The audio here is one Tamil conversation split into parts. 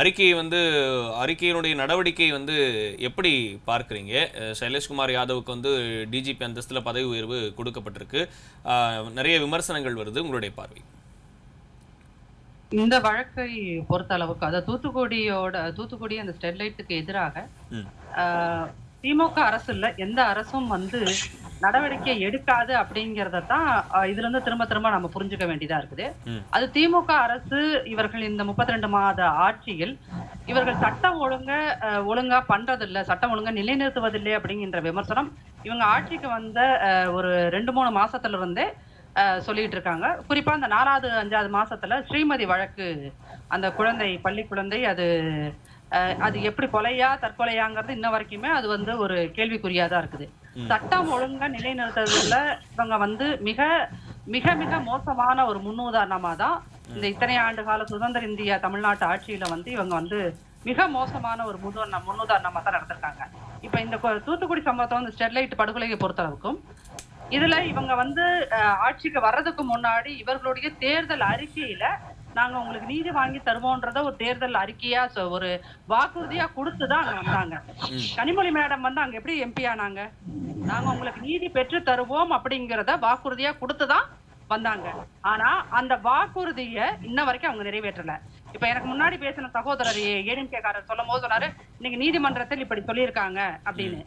அறிக்கையை வந்து அறிக்கையினுடைய நடவடிக்கை வந்து எப்படி பார்க்குறீங்க? சைலேஷ்குமார் யாதவுக்கு வந்து டிஜிபி அந்தஸ்தில் பதவி உயர்வு கொடுக்கப்பட்டிருக்கு. நிறைய விமர்சனங்கள் வருது. உங்களுடைய பார்வை? இந்த வழக்கை பொறுத்த அளவுக்கு அதாவது தூத்துக்குடியோட தூத்துக்குடி அந்த ஸ்டெர்லைட்டுக்கு எதிராக திமுக அரசு இல்ல எந்த அரசும் வந்து நடவடிக்கை எடுக்காது அப்படிங்கறத தான் இதுல இருந்து திரும்ப திரும்ப நம்ம புரிஞ்சுக்க வேண்டியதா இருக்குது. அது திமுக அரசு இவர்கள் இந்த 32 மாத ஆட்சியில் இவர்கள் சட்டம் ஒழுங்க ஒழுங்கா பண்றதில்ல சட்டம் ஒழுங்கா நிலைநிறுத்துவதில்லை அப்படிங்கிற விமர்சனம் இவங்க ஆட்சிக்கு வந்த ஒரு ரெண்டு மூணு மாசத்துல இருந்தே சொல்லிட்டு இருக்காங்க குறிப்பா இந்த நாலாவது அஞ்சாவது மாசத்துல ஸ்ரீமதி வழக்கு அந்த குழந்தை பள்ளி குழந்தை அது அது எப்படி கொலையா தற்கொலையாங்கிறது இன்ன வரைக்குமே அது வந்து ஒரு கேள்விக்குறியா தான் இருக்குது. சட்டம் ஒழுங்கா நிலைநிறுத்துறதுல இவங்க வந்து மிக மிக மிக மோசமான ஒரு முன்னுதாரணமா தான் இந்த இத்தனை ஆண்டு கால சுதந்திர இந்தியா தமிழ்நாட்டு ஆட்சியில வந்து இவங்க வந்து மிக மோசமான ஒரு முன்னுதாரணம் முன்னுதாரணமா தான் நடந்திருக்காங்க இப்ப இந்த தூத்துக்குடி சம்பவத்தை வந்து ஸ்டெர்லைட் படுகொலையை பொறுத்தளவுக்கும் இதுல இவங்க வந்து ஆட்சிக்கு வர்றதுக்கு முன்னாடி இவர்களுடைய தேர்தல் அறிக்கையில நாங்க உங்களுக்கு நீதி வாங்கி தருவோன்றத ஒரு தேர்தல் அறிக்கையா ஒரு வாக்குறுதியா கொடுத்துதான் அங்க வந்தாங்க. கனிமொழி மேடம் வந்து அங்க எப்படி எம்பி ஆனாங்க? நாங்க உங்களுக்கு நீதி பெற்று தருவோம் அப்படிங்கறத வாக்குறுதியா கொடுத்துதான் வந்தாங்க. ஆனா அந்த வாக்குறுதிய இன்ன வரைக்கும் அவங்க நிறைவேற்றல. இப்ப எனக்கு முன்னாடி பேசின சகோதரர் ஏடிஎம்கேக்காரர் சொல்லும் போது சொன்னாரு இன்னைக்கு நீதிமன்றத்தில் இப்படி சொல்லியிருக்காங்க அப்படின்னு.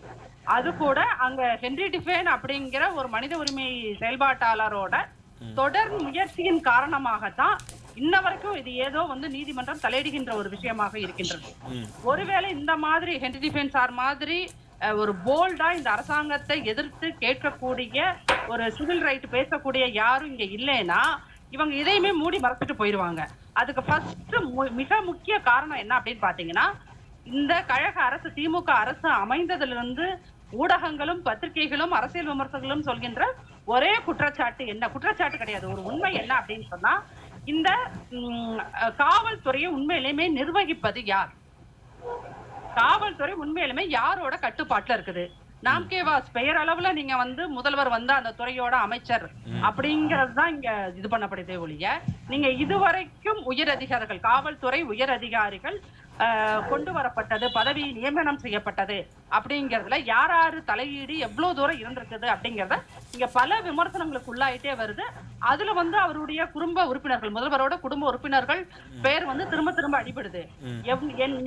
அது கூட அங்க ஹென்ரி டிஃபேன் அப்படிங்கிற ஒரு மனித உரிமை செயல்பாட்டாளரோட தொடர் முயற்சியின் காரணமாகத்தான் இன்ன வரைக்கும் இது ஏதோ வந்து நீதிமன்றம் தலையிடுகின்ற ஒரு விஷயமாக இருக்கின்றது. ஒருவேளை இந்த மாதிரி ஹென்ரி டிஃபென்ஸ் ஆர் மாதிரி ஒரு போல்டா இந்த அரசாங்கத்தை எதிர்த்து கேட்கக்கூடிய ஒரு சிவில் ரைட் பேசக்கூடிய யாரும் இங்க இல்லைன்னா இவங்க இதையுமே மூடி மறைச்சிட்டு போயிருவாங்க. அதுக்கு ஃபர்ஸ்ட் மிக முக்கிய காரணம் என்ன அப்படின்னு பாத்தீங்கன்னா இந்த கழக அரசு திமுக அரசு அமைந்ததுல இருந்து ஊடகங்களும் பத்திரிகைகளும் அரசியல் விமர்சகர்களும் சொல்கின்ற ஒரே குற்றச்சாட்டு என்ன? குற்றச்சாட்டு கிடையாது. ஒரு உண்மை என்ன அப்படின்னு சொன்னா இந்த காவல்துறையை உண்மையிலுமே நிர்வகிப்பது யார்? காவல்துறை உண்மையிலுமே யாரோட கட்டுப்பாட்டுல இருக்குது? நாம் கேவாஸ் பெயர் அளவுல நீங்க வந்து முதல்வர் வந்து அந்த துறையோட அமைச்சர் அப்படிங்கிறது தான் இங்க இது பண்ணப்படுதே ஒழிய நீங்க இதுவரைக்கும் உயர் அதிகாரிகள் காவல்துறை உயர் அதிகாரிகள் கொண்டு வரப்பட்டது பதவி நியமனம் செய்யப்பட்டது அப்படிங்கறதுல யார் யாரு தலையீடு எவ்வளவு தூரம் இருந்திருக்குது அப்படிங்கறத இங்க பல விமர்சனங்களுக்கு உள்ளாயிட்டே வருது. அதுல வந்து அவருடைய குடும்ப உறுப்பினர்கள் முதல்வரோட குடும்ப உறுப்பினர்கள் பேர் வந்து திரும்ப திரும்ப அடிபடுது.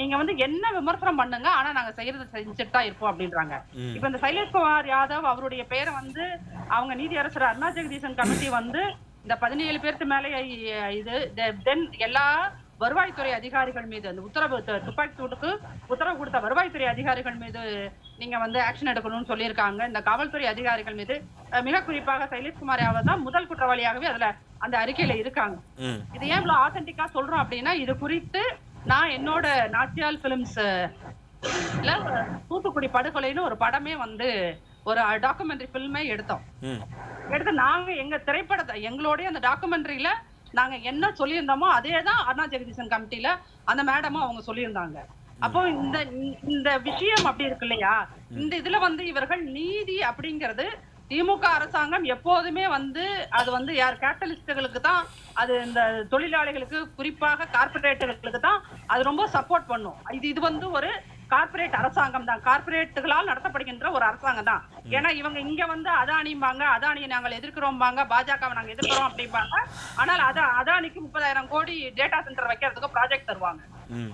நீங்க வந்து என்ன விமர்சனம் பண்ணுங்க ஆனா நாங்க செய்யறது செஞ்சுட்டு தான் இருப்போம் அப்படின்றாங்க. இப்ப இந்த சைலேஷ்குமார் யாதவ் அவருடைய பேரை வந்து அவங்க நீதியரசர் அருணா ஜெகதீசன் கமிட்டி வந்து இந்த பதினேழு பேருக்கு மேலே இது தென் எல்லா வருவாய்த்துறை அதிகாரிகள் மீது அந்த உத்தரவு துப்பாக்கி சூட்டுக்கு உத்தரவு கொடுத்த வருவாய்த்துறை அதிகாரிகள் மீது நீங்க வந்து ஆக்ஷன் எடுக்கணும்னு சொல்லியிருக்காங்க இந்த காவல்துறை அதிகாரிகள் மீது மிக குறிப்பாக சைலேஷ்குமார் யாதவ் தான் முதல் குற்றவாளியாகவே அதுல அந்த அறிக்கையில இருக்காங்க. இது ஏன் இவ்வளவு ஆத்தென்டிக்கா சொல்றோம் அப்படின்னா இது குறித்து நான் என்னோட நாச்சியால் பிலிம்ஸ் தூத்துக்குடி படுகொலைன்னு ஒரு படமே வந்து ஒரு டாக்குமெண்ட்ரி ஃபில்மே எடுத்தோம். எடுத்து நாங்க எங்க திரைப்படத்தை எங்களுடைய அந்த டாக்குமெண்ட்ரியில நாங்க என்ன சொல்லியிருந்தோமோ அதே தான் அருணா ஜெகதீசன் கமிட்டியில அந்த மேடமும் அவங்க சொல்லியிருந்தாங்க. அப்போ இந்த இந்த விஷயம் அப்படி இருக்கு இல்லையா? இந்த இதுல வந்து இவர்கள் நீதி அப்படிங்கிறது திமுக அரசாங்கம் எப்போதுமே வந்து அது வந்து யார் கேட்டலிஸ்டுகளுக்கு தான் அது இந்த தொழிலாளிகளுக்கு குறிப்பாக கார்பரேட்டுகளுக்கு தான் அது ரொம்ப சப்போர்ட் பண்ணும். இது இது வந்து ஒரு கார்ப்பரேட் அரசாங்கம் தான். கார்ப்பரேட்டுகளால் நடத்தப்படுகின்ற ஒரு அரசாங்கம் தான். ஏன்னா இவங்க இங்க வந்து அதானிம்பாங்க அதானியை நாங்கள் எதிர்க்கிறோம்பாங்க பாஜகவை நாங்க எதிர்க்கிறோம் அப்படிம்பாங்க. ஆனால் அதா அதானிக்கு முப்பதாயிரம் கோடி டேட்டா சென்டர் வைக்கிறதுக்கு ப்ராஜெக்ட் தருவாங்க.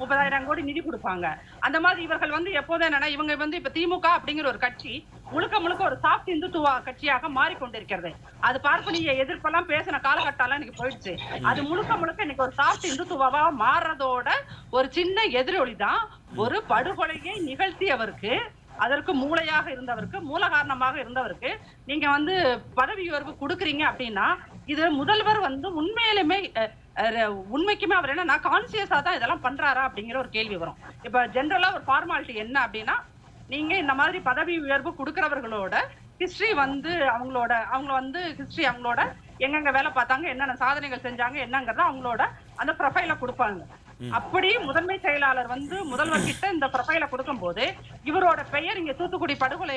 முப்பதாயிரம் கோடி நிதி கொடுப்பாங்க. அந்த மாதிரி இவர்கள் வந்து எப்போதும் என்னன்னா இவங்க வந்து இப்ப திமுக அப்படிங்கிற ஒரு கட்சி முழுக்க முழுக்க ஒரு சாஃப்ட் இந்துத்துவ கட்சியாக மாறிக்கொண்டிருக்கிறது. அது பார்ப்பனிய எதிர்ப்பெல்லாம் பேசின காலகட்டம்லாம் இன்னைக்கு போயிடுச்சு. அது முழுக்க முழுக்க இன்னைக்கு ஒரு சாஃப்ட் இந்துத்துவா மாறுறதோட ஒரு சின்ன எதிரொலி தான். ஒரு படுகொலையை நிகழ்த்தியவருக்கு அதற்கு மூளையாக இருந்தவருக்கு மூல காரணமாக இருந்தவருக்கு நீங்க வந்து பதவி உயர்வு கொடுக்குறீங்க அப்படின்னா இது முதல்வர் வந்து உண்மையிலுமே உண்மைக்குமே அவர் என்ன நான் கான்சியஸா தான் இதெல்லாம் பண்றாரா அப்படிங்கிற ஒரு கேள்வி வரும். இப்ப ஜென்ரலா ஒரு ஃபார்மாலிட்டி என்ன அப்படின்னா நீங்க இந்த மாதிரி பதவி உயர்வு கொடுக்கறவர்களோட ஹிஸ்டரி வந்து அவங்களோட அவங்க வந்து ஹிஸ்டரி அவங்களோட எங்கெங்க வேலை பார்த்தாங்க என்னென்ன சாதனைகள் செஞ்சாங்க என்னங்கிறத அவங்களோட அந்த ப்ரொஃபைல கொடுப்பாங்க. அப்படி முதன்மை செயலாளர் வந்து முதல்வர் கிட்ட இந்த ப்ரொஃபைல கொடுக்கும்போது இவரோட பெயர் இங்க தூத்துக்குடி படுகொலை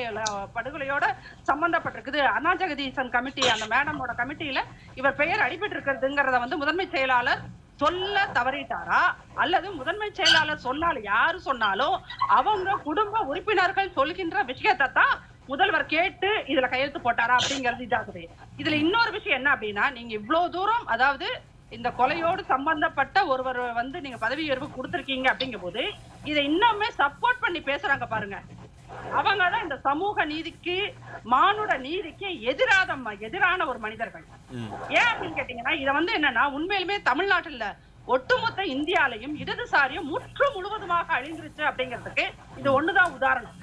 படுகொலையோட சம்பந்தப்பட்டிருக்குது. அண்ணா கமிட்டி அந்த மேடமோட கமிட்டியில இவர் பெயர் அடிபட்டு இருக்கிறதுங்கிறத வந்து முதன்மை செயலாளர் சொல்ல தவறிட்டாரா? அல்லது முதன்மை செயலாளர் சொன்னால் யாரு சொன்னாலும் அவங்க குடும்ப உறுப்பினர்கள் சொல்கின்ற விஷயத்தை தான் முதல்வர் கேட்டு இதுல கையெழுத்து போட்டாரா அப்படிங்கிறது இதாகுது. இதுல இன்னொரு விஷயம் என்ன அப்படின்னா நீங்க இவ்வளவு தூரம் அதாவது இந்த கொலையோடு சம்பந்தப்பட்ட ஒருவர் வந்து நீங்க பதவி உயர்வு கொடுத்திருக்கீங்க அப்படிங்கும் போது இதை இன்னுமே சப்போர்ட் பண்ணி பேசுறாங்க பாருங்க. அவங்க தான் இந்த சமூக நீதிக்கு மானுட நீதிக்கு எதிராத எதிரான ஒரு மனிதர்கள். ஏன் அப்படின்னு கேட்டீங்கன்னா இத வந்து என்னன்னா உண்மையிலுமே தமிழ்நாட்டுல ஒட்டுமொத்த இந்தியாலையும் இடதுசாரியும் முற்று முழுவதுமாக அழிந்துருச்சு அப்படிங்கிறதுக்கு இது ஒண்ணுதான் உதாரணம்.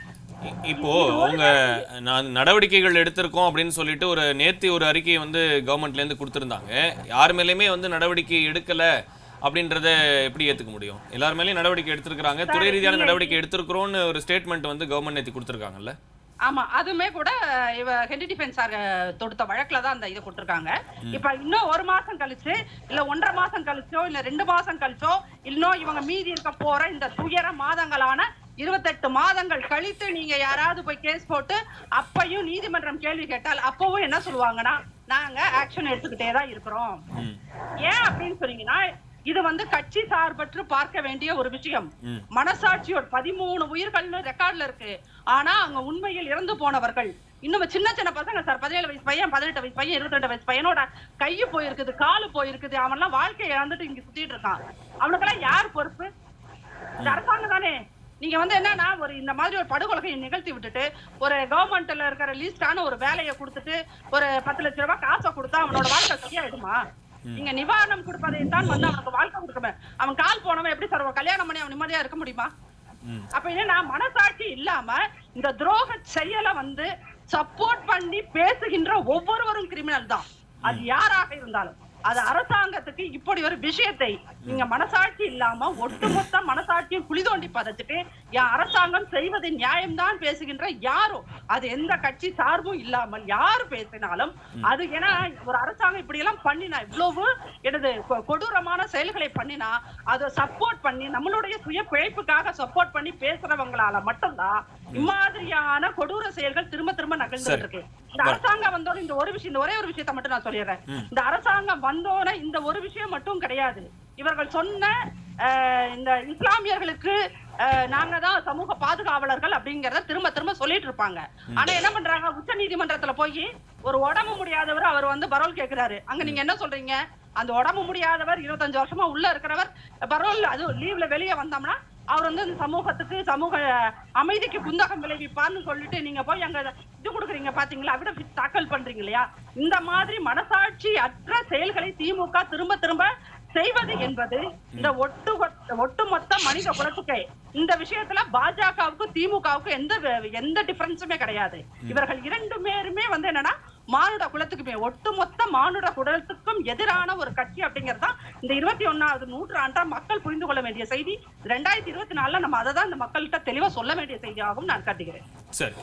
இப்போ அவங்க நான் நடவடிக்கைகள் எடுத்திருக்கோம் அப்படின்னு சொல்லிட்டு ஒரு நேத்தி ஒரு அறிக்கையை வந்து கவர்மெண்ட்ல இருந்து கொடுத்திருந்தாங்க. யார் மேலேயுமே வந்து நடவடிக்கை எடுக்கல அப்படின்றத எப்படி ஏத்துக்க முடியும்? எல்லார் மேலேயும் நடவடிக்கை எடுத்திருக்காங்க துறை ரீதியான நடவடிக்கை எடுத்திருக்கிறோம்னு ஒரு ஸ்டேட்மெண்ட் வந்து கவர்மெண்ட் நேத்தி கொடுத்திருக்காங்கல்ல? ஆமா அதுமே கூட இவ ஹென்டி டிஃபென்ஸ் சார் தொடுத்த வழக்குல தான் அந்த இதை கொடுத்திருக்காங்க. இப்ப இன்னும் ஒரு மாசம் கழிச்சு இல்ல ஒன்றரை மாசம் கழிச்சோ இல்ல ரெண்டு மாசம் கழிச்சோ இன்னும் இவங்க மீதி இருக்க போற இந்த துயர மாதங்களான இருபத்தெட்டு மாதங்கள் கழித்து நீங்க யாராவது போய் கேஸ் போட்டு அப்பையும் நீதிமன்றம் கேள்வி கேட்டால் அப்பவும் என்ன சொல்லுவாங்கன்னா நாங்க ஆக்ஷன் எடுத்துக்கிட்டே தான் இருக்கிறோம். ஏன் அப்படின்னு சொன்னீங்கன்னா இது வந்து கட்சி சார்பற்று பார்க்க வேண்டிய ஒரு விஷயம். மனசாட்சியோட பதிமூணு உயிர்கள்னு ரெக்கார்ட்ல இருக்கு. ஆனா அங்க உண்மையில் இறந்து போனவர்கள். இன்னும் சின்ன சின்ன பசங்க சார் பதினேழு வயசு பையன் பதினெட்டு வயசு பையன் இருபத்தி ரெண்டு வயசு பையனோட கையு போயிருக்குது காலு போயிருக்குது. அவன்லாம் வாழ்க்கையை இழந்துட்டு இங்க சுத்திட்டு இருக்கான். அவனுக்கெல்லாம் யார் பொறுப்பு? அரசாங்கம் தானே. நீங்க வந்து என்னன்னா ஒரு இந்த மாதிரி ஒரு படுகொலையை நிகழ்த்தி விட்டுட்டு ஒரு கவர்மெண்ட்ல இருக்கிற லீஸ்டான ஒரு வேலையை கொடுத்துட்டு ஒரு பத்து லட்ச ரூபாய் காசை கொடுத்தா அவனோட வாழ்க்கை சரியாயிடுமா? நீங்க நிவாரணம் கொடுப்பதை தான் வந்து அவனுக்கு வாழ்க்கை கொடுக்கணும் அவன் கால் போனவன் எப்படி சார் கல்யாணம் பண்ணி அவன் நிம்மதியா இருக்க முடியுமா? ம். அப்ப என்னன்னா மனசாட்சி இல்லாம இந்த துரோக செயலை வந்து சப்போர்ட் பண்ணி பேசுகின்ற ஒவ்வொருவரும் கிரிமினல் தான். அது யாராக இருந்தாலும். அது அரசாங்கத்துக்கு இப்படி ஒரு விஷயத்தை நீங்க மனசாட்சி இல்லாம ஒட்டுமொத்த மனசாட்சியும் குழி தோண்டி பதச்சுட்டு அரசாங்கம் செய்வது நியாயம்தான் பேசுகின்ற யாரோ. அது எந்த கட்சி சார்பும் இல்லாமல் யாரு பேசினாலும் அது ஏன்னா ஒரு அரசாங்கம் இப்படி எல்லாம் பண்ணினா இவ்வளவு எனது கொடூரமான செயல்களை பண்ணினா அதை சப்போர்ட் பண்ணி நம்மளுடைய சுய பிழைப்புக்காக சப்போர்ட் பண்ணி பேசுறவங்களால மட்டும்தான் இம்மாதிரியான கொடூர செயல்கள் திரும்ப திரும்ப நகர்ந்துட்டு சரி. இருக்கு. இந்த அரசாங்கம் வந்தோட இந்த ஒரு விஷயம் இந்த ஒரே ஒரு விஷயத்தை மட்டும் நான் சொல்லிடுறேன். இந்த அரசாங்கம் வந்தோட இந்த ஒரு விஷயம் மட்டும் கிடையாது. இவர்கள் சொன்ன இந்த இஸ்லாமியர்களுக்கு நாங்க தான் சமூக பாதுகாவலர்கள் அப்படிங்கறத திரும்ப திரும்ப சொல்லிட்டு இருப்பாங்க. ஆனா என்ன பண்றாங்க? உச்ச நீதிமன்றத்துல போய் ஒரு உடம்பு முடியாதவர் அவர் வந்து பரோல் கேக்குறாரு. அங்க நீங்க என்ன சொல்றீங்க? அந்த உடம்பு முடியாதவர் இருபத்தஞ்சு வருஷமா உள்ள இருக்கிறவர் பரோல் அது லீவ்ல வெளியே வந்தோம்னா அவர் வந்து இந்த சமூகத்துக்கு சமூக அமைதிக்கு குந்தகம் விளைவிப்பார்னு சொல்லிட்டு நீங்க போய் அங்க இது கொடுக்குறீங்க பாத்தீங்களா? விட தாக்கல் பண்றீங்க இல்லையா? இந்த மாதிரி மனசாட்சி அற்ற செயல்களை திமுக திரும்ப திரும்ப செய்வது என்பது இந்த ஒட்டு ஒட்டுமொத்த மனித குலத்துக்கு. இந்த விஷயத்துல பாஜகவுக்கும் திமுகவுக்கும் எந்த எந்த டிஃபரன்ஸுமே கிடையாது. இவர்கள் இரண்டு பேருமே வந்து என்னன்னா மானுட குலத்துக்குமே ஒட்டுமொத்த மானுட குலத்துக்கும் எதிரான ஒரு கட்சி அப்படிங்கிறது தான் இந்த இருபத்தி ஒன்னாவது நூற்றாண்டா மக்கள் புரிந்து கொள்ள வேண்டிய செய்தி. ரெண்டாயிரத்தி இருபத்தி நாலுல நம்ம அதை தான் இந்த மக்கள்கிட்ட தெளிவா சொல்ல வேண்டிய செய்தியாகவும் நான் கருதுகிறேன். சரி.